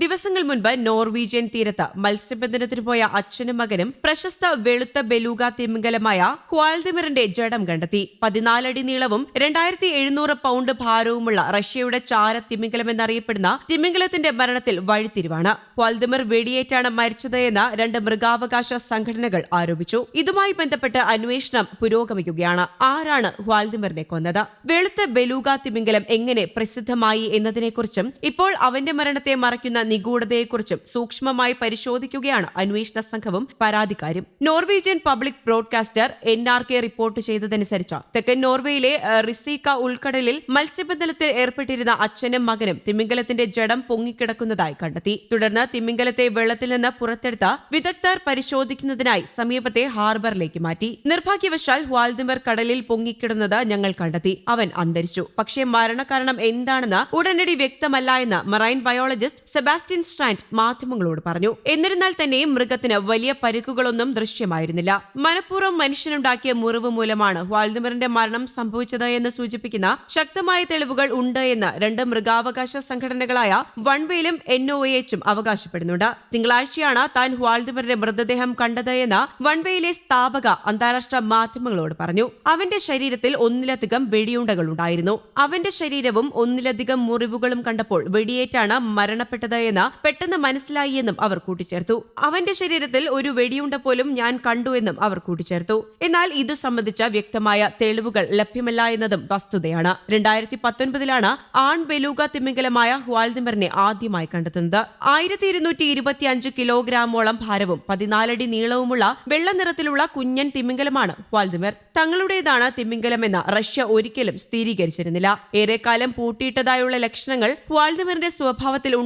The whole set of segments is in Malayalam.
ദിവസങ്ങൾ മുൻപ് നോർവീജിയൻ തീരത്ത് മത്സ്യബന്ധനത്തിന് പോയ അച്ഛനും മകനും പ്രശസ്ത വെളുത്ത ബെലൂഗ തിമിംഗലമായ ഹ്വാൽദിമിറിന്റെ ജഡം കണ്ടെത്തി. പതിനാലടി നീളവും രണ്ടായിരത്തി എഴുന്നൂറ് പൗണ്ട് ഭാരവുമുള്ള റഷ്യയുടെ ചാര തിമിംഗലം എന്നറിയപ്പെടുന്ന തിമിംഗലത്തിന്റെ മരണത്തിൽ വഴിത്തിരിവാണ്. ഹ്വാൽദിമിർ വെടിയേറ്റാണ് മരിച്ചതെന്ന് രണ്ട് മൃഗാവകാശ സംഘടനകൾ ആരോപിച്ചു. ഇതുമായി ബന്ധപ്പെട്ട് അന്വേഷണം പുരോഗമിക്കുകയാണ്. ആരാണ് ഹ്വാൽദിമിറിനെ കൊന്നത്? വെളുത്ത ബെലൂഗ തിമിംഗലം എങ്ങനെ പ്രസിദ്ധമായി എന്നതിനെക്കുറിച്ചും ഇപ്പോൾ അവന്റെ മരണത്തെ മറയ്ക്കുന്ന നിഗൂഢതയെക്കുറിച്ചും സൂക്ഷ്മമായി പരിശോധിക്കുകയാണ് അന്വേഷണ സംഘവും പരാതിക്കാരും. Norwegian public broadcaster N R K report ചെയ്തതനുസരിച്ച് തെക്കൻ നോർവേയിലെ റിസീക്ക ഉൾക്കടലിൽ മത്സ്യബന്ധനത്തിൽ ഏർപ്പെട്ടിരുന്ന അച്ഛനും മകനും തിമിംഗലത്തിന്റെ ജഡം പൊങ്ങിക്കിടക്കുന്നതായി കണ്ടെത്തി. തുടർന്ന് തിമിംഗലത്തെ വെള്ളത്തിൽ നിന്ന് പുറത്തെടുത്ത വിദഗ്ധർ പരിശോധിക്കുന്നതിനായി സമീപത്തെ ഹാർബറിലേക്ക് മാറ്റി. നിർഭാഗ്യവശാൽ ഹ്വാൽദിമർ കടലിൽ പൊങ്ങിക്കിടുന്നത് ഞങ്ങൾ കണ്ടെത്തി. അവൻ അന്തരിച്ചു. പക്ഷേ മരണകാരണം എന്താണെന്ന് ഉടനടി വ്യക്തമല്ല എന്ന് മറൈൻ ബയോളജിസ്റ്റ് സെബാസ്റ്റ്യൻ സ്ട്രാൻഡ് മാധ്യമങ്ങളോട് പറഞ്ഞു എന്നിരുന്നാൽ തന്നെ മൃഗത്തിന് വലിയ പരിക്കുകളൊന്നും ദൃശ്യമായിരുന്നില്ല. മനഃപൂർവം മനുഷ്യനുണ്ടാക്കിയ മുറിവ് മൂലമാണ് വാൽദിമറിന്റെ മരണം സംഭവിച്ചത് എന്ന് സൂചിപ്പിക്കുന്ന ശക്തമായ തെളിവുകൾ ഉണ്ട് എന്ന് രണ്ട് മൃഗാവകാശ സംഘടനകളായ വൺവേയിലും എൻ ഒ എച്ചും അവകാശപ്പെടുന്നുണ്ട്. തിങ്കളാഴ്ചയാണ് താൻ വാൽദിമറിന്റെ മൃതദേഹം കണ്ടത് എന്ന് വൺവേയിലെ സ്ഥാപക അന്താരാഷ്ട്ര മാധ്യമങ്ങളോട് പറഞ്ഞു. അവന്റെ ശരീരത്തിൽ ഒന്നിലധികം വെടിയുണ്ടകൾ ഉണ്ടായിരുന്നു അവന്റെ ശരീരവും ഒന്നിലധികം മുറിവുകളും കണ്ടപ്പോൾ വെടിയേറ്റാണ് മരണപ്പെട്ടത് എന്ന് പെട്ടെന്ന് മനസ്സിലായി എന്നും അവർ കൂട്ടിച്ചേർത്തു. അവന്റെ ശരീരത്തിൽ ഒരു വെടിയുണ്ട പോലും ഞാൻ കണ്ടു എന്നും അവർ കൂട്ടിച്ചേർത്തു. എന്നാൽ ഇത് സംബന്ധിച്ച വ്യക്തമായ തെളിവുകൾ ലഭ്യമല്ല എന്നതും വസ്തുതയാണ്. രണ്ടായിരത്തി പത്തൊൻപതിലാണ് ആൺ ബെലൂഗ തിമിംഗലമായ ഹ്വാൽദിമറിനെ ആദ്യമായി കണ്ടെത്തുന്നത്. ആയിരത്തി ഇരുന്നൂറ്റി ഇരുപത്തി അഞ്ച് കിലോഗ്രാമോളം ഭാരവും പതിനാലടി നീളവുമുള്ള വെള്ള നിറത്തിലുള്ള കുഞ്ഞൻ തിമിംഗലമാണ് ഹ്വാൽദിമർ. തങ്ങളുടേതാണ് തിമിംഗലമെന്ന് റഷ്യ ഒരിക്കലും സ്ഥിരീകരിച്ചിരുന്നില്ല. ഏറെക്കാലം പൂട്ടിയിട്ടതായുള്ള ലക്ഷണങ്ങൾ ഹ്വാൽദിമറിന്റെ സ്വഭാവത്തിൽ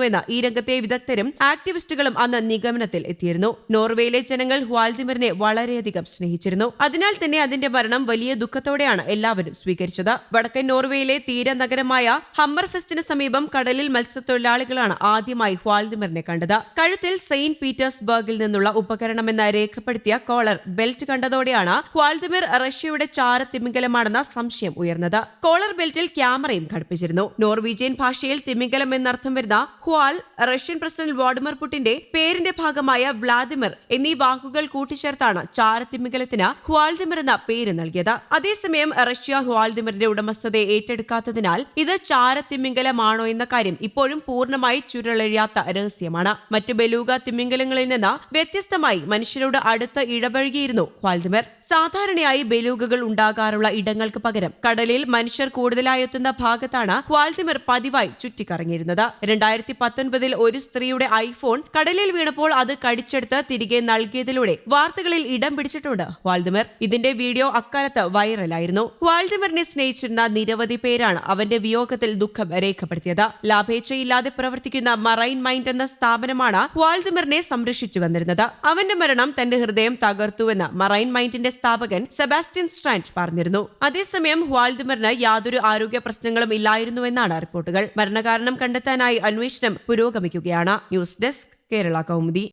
ഉണ്ടായിരുന്നുവെന്ന് ഈ രംഗത്തെ വിദഗ്ധരും ആക്ടിവിസ്റ്റുകളും അന്ന് നിഗമനത്തിൽ എത്തിയിരുന്നു. നോർവേയിലെ ജനങ്ങൾ ഹ്വാൽദിമറിനെ വളരെയധികം സ്നേഹിച്ചിരുന്നു. അതിനാൽ തന്നെ അതിന്റെ മരണം വലിയ ദുഃഖത്തോടെയാണ് എല്ലാവരും സ്വീകരിച്ചത്. വടക്കൻ നോർവേയിലെ തീരനഗരമായ ഹമ്മർഫെസ്റ്റിന് സമീപം കടലിൽ മത്സ്യത്തൊഴിലാളികളാണ് ആദ്യമായി ഹ്വാൽദിമറിനെ കണ്ടത്. കഴുത്തിൽ സെയിന്റ് പീറ്റേഴ്സ്ബർഗിൽ നിന്നുള്ള ഉപകരണമെന്ന് രേഖപ്പെടുത്തിയ കോളർ ബെൽറ്റ് കണ്ടതോടെയാണ് ഹ്വാൽദിമിർ റഷ്യയുടെ ചാര തിമിംഗലമാണെന്ന സംശയം ഉയർന്നത്. കോളർ ബെൽറ്റിൽ ക്യാമറയും ഘടിപ്പിച്ചിരുന്നു. നോർവീജിയൻ ഭാഷയിൽ തിമിംഗലം എന്നർത്ഥം വരുന്ന ഹ്വാൽ റഷ്യൻ പ്രസിഡന്റ് വ്ളാഡിമിർ പുടിന്റെ പേരിന്റെ ഭാഗമായ വ്ളാദിമിർ എന്നീ വാക്കുകൾ കൂട്ടിച്ചേർത്താണ് ചാരത്തിമിംഗലത്തിന് ഹ്വാൽദിമിർ എന്ന പേര് നൽകിയത്. അതേസമയം റഷ്യ ഹ്വാൽദിമിറിന്റെ ഉടമസ്ഥതയെ ഏറ്റെടുക്കാത്തതിനാൽ ഇത് ചാരത്തിമിംഗലമാണോ എന്ന കാര്യം ഇപ്പോഴും പൂർണമായി ചുരുളഴിയാത്ത രഹസ്യമാണ്. മറ്റ് ബലൂഗ തിമിംഗലങ്ങളിൽ നിന്ന് വ്യത്യസ്തമായി മനുഷ്യരോട് അടുത്ത് ഇടപഴകിയിരുന്നു ഹ്വാൽദിമിർ സാധാരണയായി ബലൂഗകൾ ഉണ്ടാകാറുള്ള ഇടങ്ങൾക്ക് പകരം കടലിൽ മനുഷ്യർ കൂടുതലായി എത്തുന്ന ഭാഗത്താണ് ഹ്വാൽദിമിർ പതിവായി ചുറ്റിക്കറങ്ങിയിരുന്നത്. രണ്ടായിരത്തി പത്തൊൻപതിൽ ഒരു സ്ത്രീയുടെ ഐഫോൺ കടലിൽ വീണപ്പോൾ അത് കടിച്ചെടുത്ത് തിരികെ നൽകിയതിലൂടെ വാർത്തകളിൽ ഇടം പിടിച്ചിട്ടുണ്ട്. വാൾദിമർ ഇതിന്റെ വീഡിയോ അക്കാലത്ത് വൈറലായിരുന്നു. വാൾദിമറിനെ സ്നേഹിച്ചിരുന്ന നിരവധി പേരാണ് അവന്റെ വിയോഗത്തിൽ ദുഃഖം രേഖപ്പെടുത്തിയത്. ലാഭേച്ഛയില്ലാതെ പ്രവർത്തിക്കുന്ന മറൈൻ മൈൻഡ് എന്ന സ്ഥാപനമാണ് വാൾദിമറിനെ സംരക്ഷിച്ചു വന്നിരുന്നത്. അവന്റെ മരണം തന്റെ ഹൃദയം തകർത്തുവെന്ന് മറൈൻ മൈൻഡിന്റെ സ്ഥാപകൻ സെബാസ്റ്റ്യൻ സ്ട്രാൻഡ് പറഞ്ഞിരുന്നു. അതേസമയം വാൾദിമറിന് യാതൊരു ആരോഗ്യ പ്രശ്നങ്ങളും ഇല്ലായിരുന്നുവെന്നാണ് റിപ്പോർട്ടുകൾ. മരണകാരണം കണ്ടെത്താനായി അന്വേഷണം പുരോഗമിക്കുകയാണ്. News desk Kerala Kaumudi.